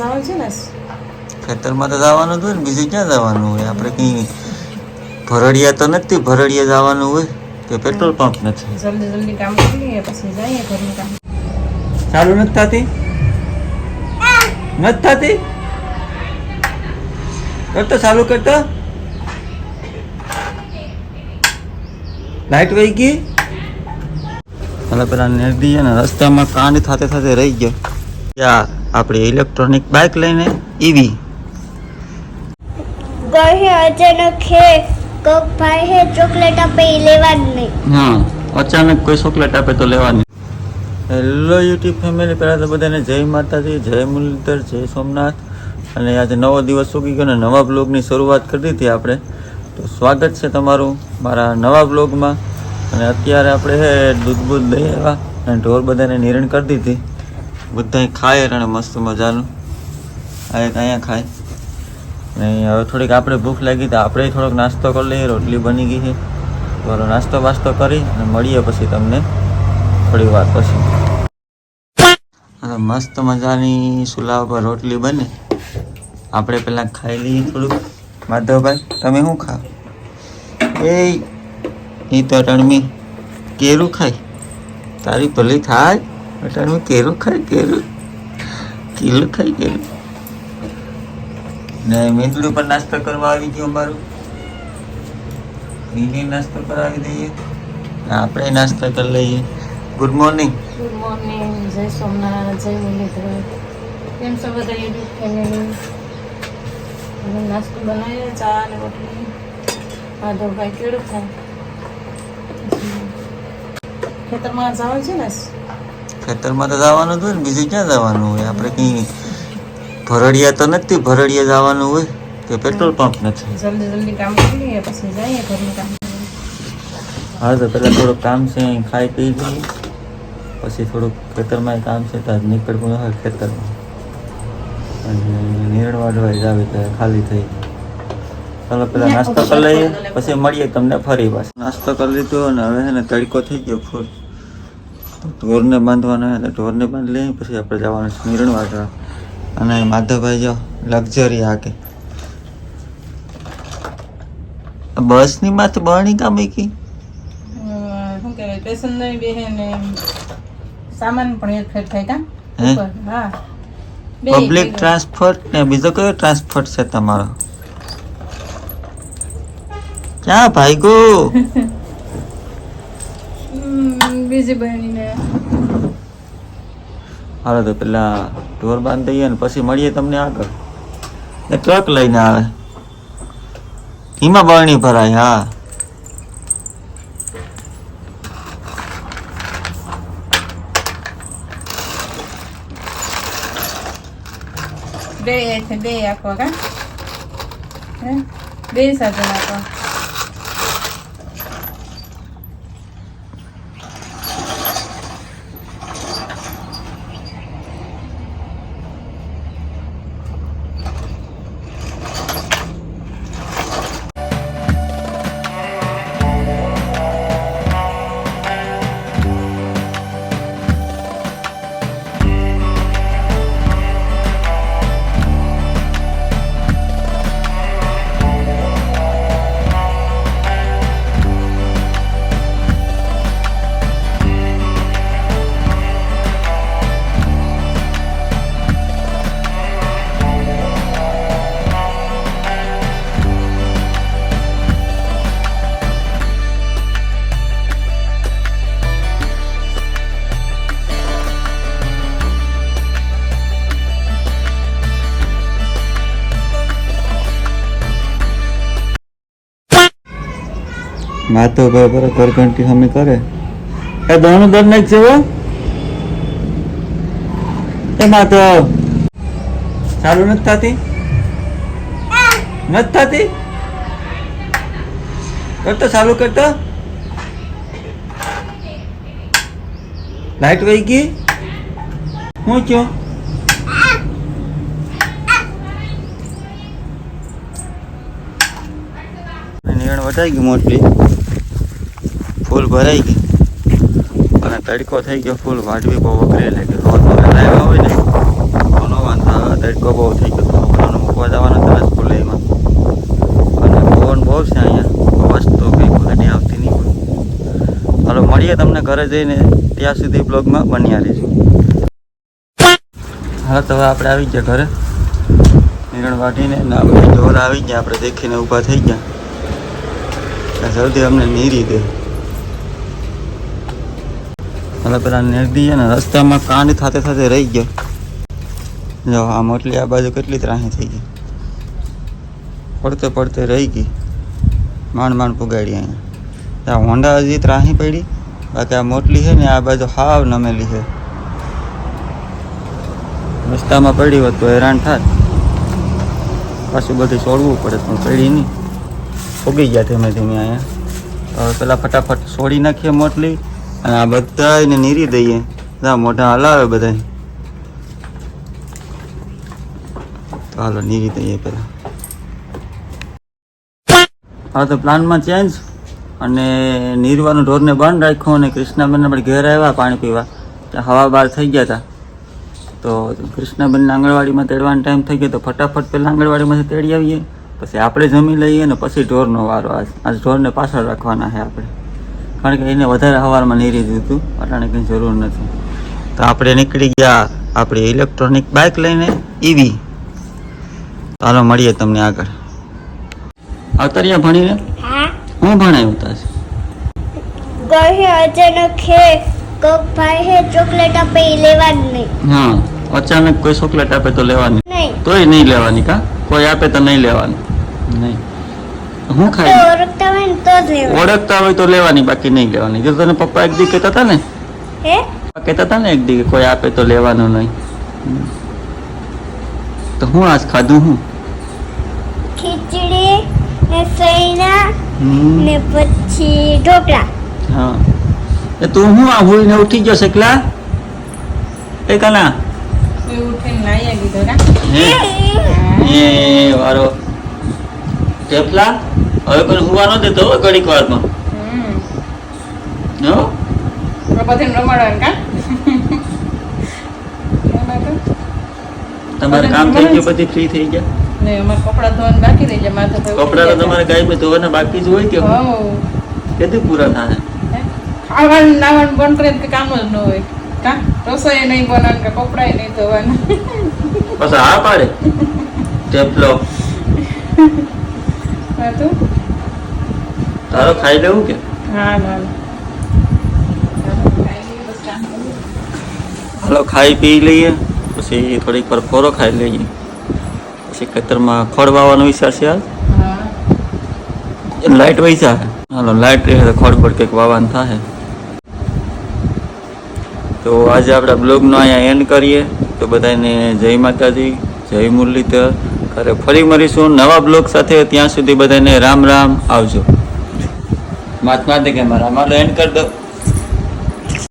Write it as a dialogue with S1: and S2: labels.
S1: જવાનું છે ને?
S2: ખેતરમાં તો જવાનું હતું ને બીજું ક્યાં જવાનું હોય? આપણે કંઈ ભરડિયા તો નથી ભરડિયા જવાનું હોય કે પેટ્રોલ પંપ નથી?
S1: જલ્દી જલ્દી કામ કરી લઈએ પછી જઈએ ઘરનું કામ.
S2: ચાલુ નથી થતી? નથી થતી? કરતો ચાલુ કરતો? લાઈટ વહી ગઈ? એટલે પેલા નદી છે ને રસ્તામાં કાંડ થાતે થાતે રહી ગયો. ત્યાં આપણે ઇલેક્ટ્રોનિક બાઇક લઈને ઈવી
S3: ગઈ અચાનક હે કોક ભાઈ હે ચોકલેટ આપે લેવાની નહીં.
S2: હા અચાનક કોઈ ચોકલેટ આપે તો લેવાની. હેલો યુટ્યુબ ફેમિલી પહેલાં તો બધાને જય માતાજી જય મુરલીધર જય સોમનાથ. અને આજે નવો દિવસ ઉગી ગયો ને નવા બ્લોગની શરૂઆત કરી હતી આપણે. તો સ્વાગત છે તમારું મારા નવા બ્લોગમાં અને અત્યારે આપણે હે દૂધ બૂધ દઈ આવ્યા અને ઢોર બધાને નિરણ કરી દીધી. બધાય ખાય અને મસ્ત મજાનું. આ એક અહીંયા ખાય. ને હવે થોડીક આપણે ભૂખ લાગી તો આપણે થોડોક નાસ્તો કરી લઈએ, રોટલી બની ગઈ છે. બરો નાસ્તો બાસ્તો કરી અને મળીએ પછી તમને થોડી વાર પછી. અને મસ્ત મજાની સુલા ઉપર રોટલી બને. આપણે પહેલાં ખાઈ લઈએ થોડુંક. માધવભાઈ, તમે શું ખાઓ એ એ તો અટણમી કેરું ખાય? તારી ભલી થાય. અટણમી કેરું ખાય કેરું? કેલું ખાય કેરું? ને મીંદડું પર નાસ્તો કરવા આવી ગયો અમારું એને નાસ્તો કરાવી દઈએ. આપણે નાસ્તો કરી લઈએ. ગુડ મોર્નિંગ
S1: ગુડ મોર્નિંગ જય સોમનાથ જય મુરલીધર. કેમ છો બધા યુટ્યુબ ફેમિલી નાસ્તો બનાવીએ ચા અને રોટલી. માધવભાઈ કેળું ખાય ખેતરમાં જવાનું છે ને?
S2: ખેતરમાં તો જવાનું જ હોય ને બીજું ક્યાં જવાનું હોય? આપણે કંઈ ભરડિયા તો નથી ભરડિયા જવાનું હોય કે પેટ્રોલ પંપ નથી?
S1: જલ્દી જલ્દી કામ કરી પછી જઈએ ઘરનું કામ.
S2: હા તો પહેલાં થોડુંક કામ છે અહીં ખાઈ પી લઈએ. પછી થોડુંક ખેતરમાં કામ છે તો નીકળવું હોય ખેતરમાં. અને નીરણ વાળવા જ આવે તો ખાલી થઈ ચાલો પેલા નાસ્તો કરી લઈએ પછી મળીએ તમને ફરી પાછું. નાસ્તો કરી લીધો અને હવે છે ને તડકો થઈ ગયો ફૂલ. ઢોરને બાંધવાના એટલે તો ઢોરને બાંધી લઈએ પછી આપણે જવાનું છે નીરણ અને માધવભાઈ જો લક્ઝરી હાકે. બસની માથે બરણી કામ કી
S1: શું કહેવાય પેસેન્જર બેહે ને સામાન પણ એક ફેર થાય કાં
S2: હે? પબ્લિક. ટ્રાન્સપોર્ટ ને બીજો કયો ટ્રાન્સપોર્ટ છે તમારો? ક્યાં ભાઈગો
S1: હમ, બીજી બહેનીને.
S2: હાલો તો પેલા ઢોર બાંધી દઈએ ને પછી મળીએ તમને આગળ. એ ટ્રક લઈને આવે. એમાં બરણી ભરાય હા.
S1: બે બે આપવા કા? બે સાધન આપવા
S2: માતો બરાબર ઘર ઘંટી સામે કરે. એ દોણું દર નાખ છે એ માતો ચાલુ નથી થતી? નથી થતી? કરતો ચાલુ કરતો? લાઈટ વહી ગઈ? હું થયો નીરણ ગયું મોટલી ફૂલ ભરાઈ ગઈ અને તડકો થઈ ગયો ફૂલ વાટવી બહુ વગરે કે રોજ વગર લાવ્યા હોય ને કોનો વાંધો? તડકો બહુ થઈ ગયો. તો હમણાં મૂકવા જવાના ને એમાં અને પવન બહુ છે અહીંયા. વસ્તુ કંઈ ગાડી આવતી, નહીં હોય હાલો, મળીએ તમને ઘરે જઈને. ત્યાં સુધી બ્લોગમાં બન્યા રહીશું હા તો હવે આપણે આવી ગયા ઘરે. નીરણ વાટીને ના આવી ગયા. આપણે દેખીને ઊભા થઈ ગયા. સૌથી અમને નીરી દે. હવે પેલા નિર્દી છે ને, રસ્તામાં કાંડ થાતે થાતે રહી ગયો. જો, આ મોટલી આ બાજુ કેટલી ત્રાહી થઈ ગઈ. પડતે પડતે રહી ગઈ. માંડ માંડ પુગાડી અહીંયા. આ હોન્ડા હજી ત્રાહી પડી, બાકી આ મોટલી છે ને, આ બાજુ હાવ નમેલી છે. રસ્તામાં પડી હોત તો હેરાન થાત. પાછું બધું છોડવું પડે, પણ પડી નહીં. ઉગી ગયા ધીમે ધીમે અહીંયા. હવે પેલા ફટાફટ છોડી નાખીએ મોટલી અને આ બધા એને નીરી દઈએ. મોઢા હલાવે બધા તો હાલો, નીરી દઈએ પેલા હવે તો પ્લાનમાં ચેન્જ અને નીરવાનું ઢોરને બંધ રાખ્યું અને કૃષ્ણાબેન આપણે ઘેર આવ્યા પાણી પીવા. ત્યાં હવા બહાર થઈ ગયા હતા તો કૃષ્ણાબેનને આંગણવાડીમાં તેડવાનો ટાઈમ થઈ ગયો તો ફટાફટ પહેલાં આંગણવાડીમાંથી તેડી આવીએ. પછી આપણે જમી લઈએ ને પછી ઢોરનો વારો. આજ આજ ઢોરને પાછળ રાખવાના છે આપણે. કારણ કે એને વધારે હવારમાં નીરી દીધું અટાણે કંઈ જરૂર નથી. તો આપણે નીકળી ગયા આપણી ઇલેક્ટ્રોનિક બાઇક લઈને ઈવી ચાલો મળીએ તમને આગળ. આવતારિયા ભણીને?
S3: હું.
S2: ભણાયું તાસ
S3: ગહે અચાનક હે કોક ભાઈ હે ચોકલેટ આપે લેવાની નહીં.
S2: હા અચાનક કોઈ ચોકલેટ આપે તો લેવાની.
S3: નહીં.
S2: તોય નહીં લેવાની કા? કોઈ આપે તો નહીં લેવાની. નહીં. હું ખાઈ
S3: ઓળખતા હોય તો જ લેવાની.
S2: ઓળખતા હોય તો લેવાની બાકી નહીં લેવાની. જો તને પપ્પા એક દી કહેતા હતા ને?
S3: હે?
S2: કહેતા હતા ને એક દી કોઈ આપે તો લેવાનું નહીં. તો હું આજ ખાધું હું?
S3: ખીચડી ને સૈના ને પછી ઢોકળા.
S2: હા. એ તું હું આ હોઈને ઉઠી ગયો છે એકલા? એ કના એ વારો. ટેપલા હવે કોઈ હુવા ન દેતો હો ઘડીક વારમાં. હો? તમારે કામ થઈ ગયું બધી ફ્રી થઈ ગયા?
S1: ને અમારે કપડાં ધોવાનું બાકી રહી માથે
S2: કપડા તો તમારે ગાય ધોવાના બાકી જ હોય કે કેટલી પૂરા થાય?
S1: ખાવાનું નાવાનું બંધ કરે કે કામ જ ન હોય. કા? રસોઈ નહીં બનાવવાનું કે કપડાય નહીં ધોવાના.
S2: પછી હા પાડે? ટેપલો
S1: હા તું?
S2: તારો ખાઈ લેવું કે? હાલો ખાઈ પી લઈએ પછી થોડીક વાર ફોરો ખાઈ લઈએ. પછી ખેતરમાં ખોડ વાવવાનો વિચાર છે
S1: આ
S2: લાઇટ વૈસા હાલો લાઇટ રહે તો ખડ પર કંઈક વાવવાનું થાય તો આજે આપણા બ્લોગનો અહીંયા એન્ડ કરીએ. તો બધાને જય માતાજી જય મુરલીધર. ઘરે ફરી મળીશું નવા બ્લોગ સાથે. ત્યાં સુધી બધાને રામ રામ આવજો. મહાત્મા કે મારા મારો એન્ડ કરી દો.